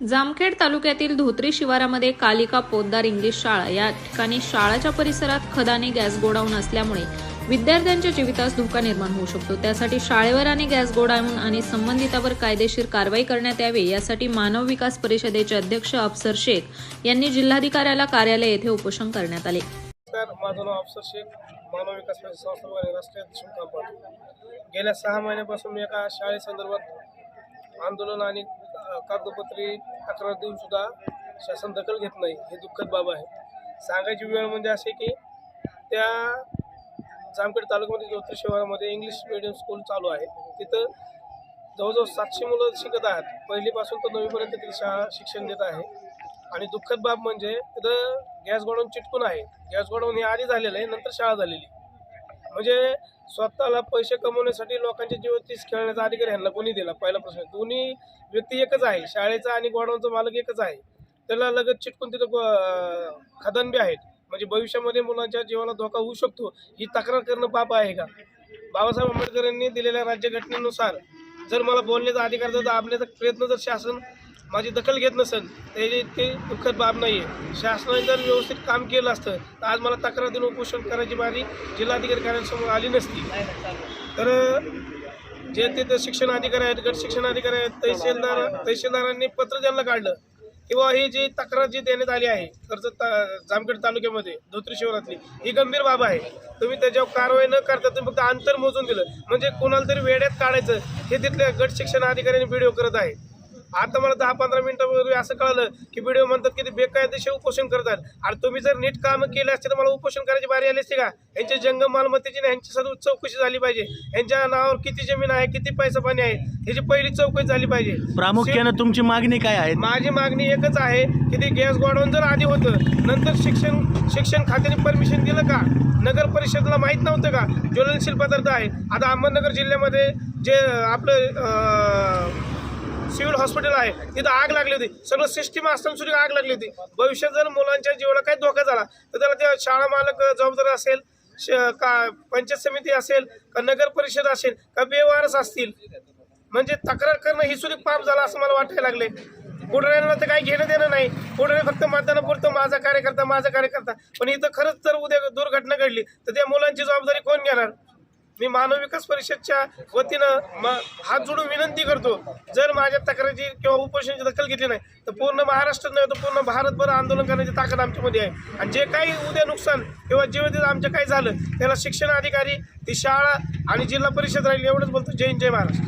जामखेड तालुक्यातील धोत्री शिवारामध्ये कालिका पोद्दार इंग्लिश शाळा. या ठिकाणी शाळाच्या परिसरात खदाने गॅस गोडाऊन असल्यामुळे विद्यार्थ्यांच्या जीवितास धोका निर्माण होऊ शकतो. त्यासाठी शाळेवर आणि गॅस गोडाऊन आणि संबंधितावर कायदेशीर कारवाई करण्यात यावी यासाठी मानव विकास परिषदेचे अध्यक्ष अफसर शेख यांनी जिल्हाधिकाऱ्याला कार्यालय येथे उपोषण करण्यात आले. तर माझं नाव अफसर शेख मानव विकास म्हणजे संस्था आणि राष्ट्रीय अध्यक्ष काम पाहतो. गेल्या सहा महिन्यापासून मी एका शाळेसंदर्भात आंदोलन आणि कागदपत्री तक्रार देऊन सुद्धा शासन दखल घेत नाही. हे दुःखद बाब आहे. सांगायची वेळ म्हणजे असे की त्या जामखेड तालुक्यामध्ये ज्योतिष शहरामध्ये इंग्लिश मिडियम स्कूल चालू आहे तिथं जवळजवळ सातशे मुलं शिकत आहेत. पहिलीपासून तर नववीपर्यंत तिथे शाळा शिक्षण देत आहे. आणि दुःखद बाब म्हणजे तिथं गॅस गोडाऊन चिटकून आहे. गॅस गोडाऊन हे आधी झालेलं आहे नंतर शाळा झालेली. म्हणजे स्वतःला पैसे कमवण्यासाठी लोकांच्या जीवतीस खेळण्याचा अधिकार ह्यांना कोणी दिला? पहिला प्रश्न. दोन्ही व्यक्ती एकच आहे. शाळेचा आणि गोडाऊनचा मालक एकच आहे. त्याला लगत चिटकून तिथं गो- खदान बी आहेत. म्हणजे भविष्यामध्ये मुलांच्या जीवाला धोका होऊ शकतो ही तक्रार करणं पाप आहे का? बाबासाहेब आंबेडकर यांनी दिलेल्या राज्यघटनेनुसार जर मला बोलण्याचा अधिकार जर दाबण्याचा प्रयत्न जर शासन माझी दखल घेत नसेल त्याची ते दुःखद बाब नाही आहे शासनाने जर व्यवस्थित काम केलं असतं तर आज मला तक्रार देऊन उपोषण करायची बारी जिल्हाधिकारी कार्यालयासमोर आली नसती. तर जे तिथे शिक्षण अधिकारी आहेत गट शिक्षण अधिकारी आहेत तहसीलदार तहसीलदारांनी पत्र त्यांना काढलं किंवा ही जी तक्रार जी देण्यात आली आहे कर्जत ता- जामखेड तालुक्यामध्ये धोत्री शहरातली ही गंभीर बाब आहे. तुम्ही त्याच्यावर कारवाई न करता तुम्ही फक्त अंतर मोजून दिलं. म्हणजे कोणाला तरी वेड्यात काढायचं हे तिथल्या गट शिक्षण अधिकाऱ्यांनी व्हिडिओ करत आहे आता मला दहा पंधरा मिनिटापूर्वी असं कळालं की व्हिडिओ म्हणतात की ते बेकायदेशीर उपोषण करतात आणि तुम्ही जर नीट कामं केले असते तर मला उपोषण करायची बारी आली असते का? यांच्या जंगम मालमत्तेची आणि यांची सर्व चौकशी झाली पाहिजे. यांच्या नावावर किती जमीन आहे किती पैसा पाणी आहे ह्याची पहिली चौकशी झाली पाहिजे. प्रामुख्यानं तुमची मागणी काय आहे? माझी मागणी एकच आहे की ते गॅस गोडाऊन जर आधी होतं नंतर शिक्षण शिक्षण खात्याने परमिशन दिलं का? नगर परिषदला माहीत नव्हतं का? ज्वलनशील पदार्थ आहे. आता अहमदनगर जिल्ह्यामध्ये जे आपलं सिव्हिल हॉस्पिटल आहे. तिथं आग लागली होती. सगळं सिस्टीम असताना सुद्धा आग लागली होती. भविष्यात जर मुलांच्या जीवाला काही धोका झाला तर त्याला त्या शाळा मालक जबाबदार असेल श- का पंचायत समिती असेल का नगर परिषद असेल का बेवारस असतील. म्हणजे तक्रार करणं ही सुद्धा पाप झालं असं मला वाटायला लागले पुढाऱ्यांना तर काही घेणं देणं नाही. पुढारी फक्त मतदानापुरतं माझा कार्यकर्ता माझा कार्यकर्ता. पण इथं खरंच जर उद्या दुर्घटना घडली तर त्या मुलांची जबाबदारी कोण घेणार? मी मानव विकास परिषदच्या वतीनं म हात जोडून विनंती करतो जर माझ्या तक्रारीची किंवा उपोषणाची दखल घेतली नाही तर पूर्ण महाराष्ट्र नाही तर पूर्ण भारतभर आंदोलन करण्याची ताकद आमच्यामध्ये आहे. आणि जे काही उद्या नुकसान किंवा जीवित आमचं काही झालं त्याला शिक्षण अधिकारी ती शाळा आणि जिल्हा परिषद राहील एवढंच बोलतो. जय हिंद, जय महाराष्ट्र.